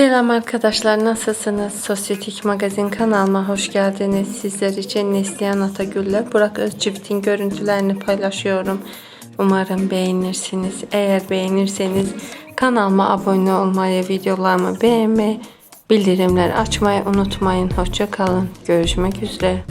Selam arkadaşlar nasılsınız? Sosyetik Magazin kanalıma hoş geldiniz. Sizler için Neslihan Atagül'le Burak Özçiftin görüntülerini paylaşıyorum. Umarım beğenirsiniz. Eğer beğenirseniz kanalıma abone olmayı, videolarımı beğenmeyi, bildirimler açmayı unutmayın. Hoşça kalın. Görüşmek üzere.